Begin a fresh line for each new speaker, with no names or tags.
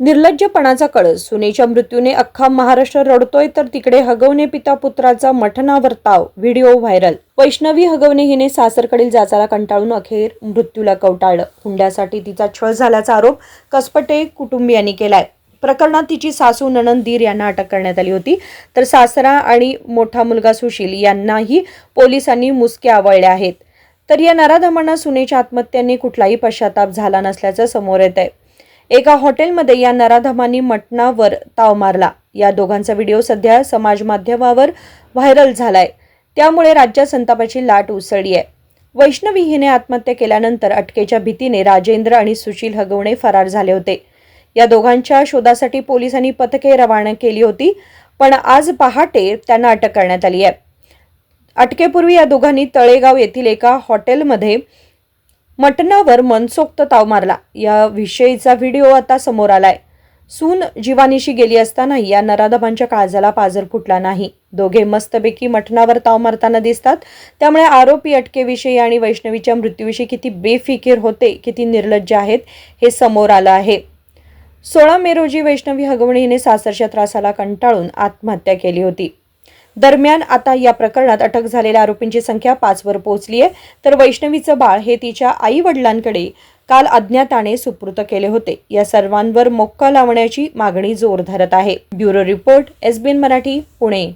निर्लज्जपणाचा कळस. सुनेच्या मृत्यूने अख्खा महाराष्ट्र रडतोय तर तिकडे हगवणे पिता पुत्राचा मठणावर ताव. Video viral. वैष्णवी हगवणे हिने सासरकडील जाचाला कंटाळून अखेर मृत्यूला कवटाळलं. हुंड्यासाठी तिचा छळ झाल्याचा आरोप कसपटे कुटुंबियांनी केलाय. प्रकरणात तिची सासू नणंद दीर यांना अटक करण्यात आली होती. तर सासरा आणि मोठा मुलगा सुशील यांनाही पोलिसांनी मुसके आवळले आहेत. तर या नराधमांना सुनेच्या आत्महत्यांनी कुठलाही पश्चाताप झाला नसल्याचं समोर येत आहे एका हॉटेलमध्ये या नराधमांनी मटणावर ताव मारला. या दोघांचा व्हिडिओ सध्या समाज माध्यमावर व्हायरल झालाय. त्यामुळे राज्यात संतापाची लाट उसळली आहे. वैष्णवी हिने आत्महत्या केल्यानंतर अटकेच्या भीतीने राजेंद्र आणि सुशील हगवणे फरार झाले होते. या दोघांच्या शोधासाठी पोलिसांनी पथके रवाना केली होती पण आज पहाटे त्यांना अटक करण्यात आली आहे. अटकेपूर्वी या दोघांनी तळेगाव येथील एका हॉटेलमध्ये मटणावर मनसोक्त ताव मारला. या विषयीचा व्हिडिओ आता समोर आलाय. सून जीवानीशी गेली असताना या नराधमांच्या काळजाला पाजर फुटला नाही. दोघे मस्तपैकी मटणावर ताव मारताना दिसतात. त्यामुळे आरोपी अटकेविषयी आणि वैष्णवीच्या मृत्यूविषयी किती बेफिकीर होते किती निर्लज्ज आहेत हे समोर आलं आहे. सोळा मे रोजी वैष्णवी हगवणे हिने सासरच्या त्रासाला कंटाळून आत्महत्या केली होती. दरम्यान आता या प्रकरणात अटक झालेल्या आरोपींची संख्या पाचवर पोहोचली आहे. तर वैष्णवीचं बाळ हे तिच्या आई वडिलांकडे काल अज्ञाताने सुपूर्त केले होते. या सर्वांवर मोक्का लावण्याची मागणी जोर धरत आहे. Bureau report SBN Marathi Pune.